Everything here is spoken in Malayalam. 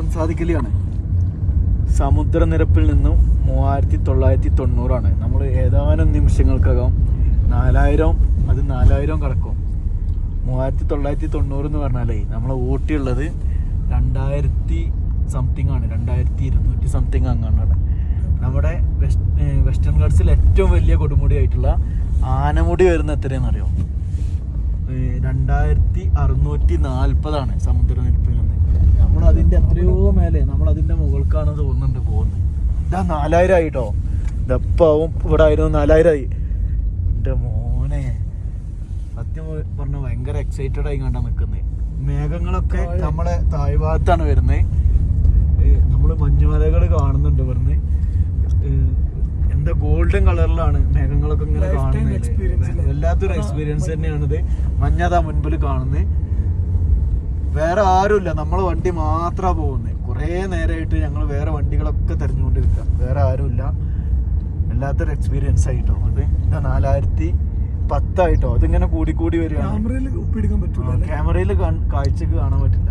എം സാദിഖലിയാണ് സമുദ്രനിരപ്പിൽ നിന്നും മൂവായിരത്തി തൊള്ളായിരത്തി തൊണ്ണൂറാണ് നമ്മൾ ഏതാനും നിമിഷങ്ങൾക്കകം നാലായിരം അത് നാലായിരം കടക്കും. മൂവായിരത്തി തൊള്ളായിരത്തി തൊണ്ണൂറ് എന്ന് പറഞ്ഞാലേ നമ്മൾ ഊട്ടിയുള്ളത് രണ്ടായിരത്തി സംതിങ് ആണ്. രണ്ടായിരത്തി ഇരുന്നൂറ്റി സംതിങ് അങ്ങാണ് നമ്മുടെ വെസ്റ്റ് വെസ്റ്റേൺ ഗാർഡ്സിൽ ഏറ്റവും വലിയ കൊടുമുടി ആയിട്ടുള്ള ആനമുടി വരുന്ന എത്രയാണെന്നറിയോ രണ്ടായിരത്തി അറുന്നൂറ്റി നാൽപ്പതാണ് സമുദ്രനിരപ്പിൽ നിന്ന്. നമ്മൾ എത്രയോ മേലെ നമ്മൾ അതിന്റെ മുകൾക്കാണ് തോന്നുന്നുണ്ട് പോകുന്നത്. ഇതാ നാലായിരം ആയിട്ടോ ഇതപ്പാവും. ഇവിടെ ആയിരുന്നു നാലായിരം ആയി എന്റെ മോനെ. സത്യം പറഞ്ഞു ഭയങ്കര എക്സൈറ്റഡ് ആയി കണ്ടാ നിൽക്കുന്നത് മേഘങ്ങളൊക്കെ. നമ്മളെ താഴ്ഭാഗത്താണ് വരുന്നത് നമ്മൾ മഞ്ഞുമലകൾ കാണുന്നുണ്ട് ഇവിടുന്ന്. എന്താ ഗോൾഡൻ കളറിലാണ് മേഘങ്ങളൊക്കെ ഇങ്ങനെ കാണുന്നത്? വല്ലാത്തൊരു എക്സ്പീരിയൻസ് തന്നെയാണിത്. മഞ്ഞതാ മുൻപിൽ കാണുന്നത് വേറെ ആരുമില്ല. നമ്മളെ വണ്ടി മാത്രമാ പോകുന്നത് കുറേ നേരമായിട്ട് ഞങ്ങൾ വേറെ വണ്ടികളൊക്കെ തിരഞ്ഞുകൊണ്ടിരിക്കുക വേറെ ആരുമില്ല. വല്ലാത്തൊരു എക്സ്പീരിയൻസ് ആയിട്ടോ അത്. ഇതാ നാലായിരത്തി പത്തായിട്ടോ. അതിങ്ങനെ കൂടി കൂടി വരിക ക്യാമറയിൽ? ക്യാമറയിൽ കാഴ്ചക്ക് കാണാൻ പറ്റില്ല.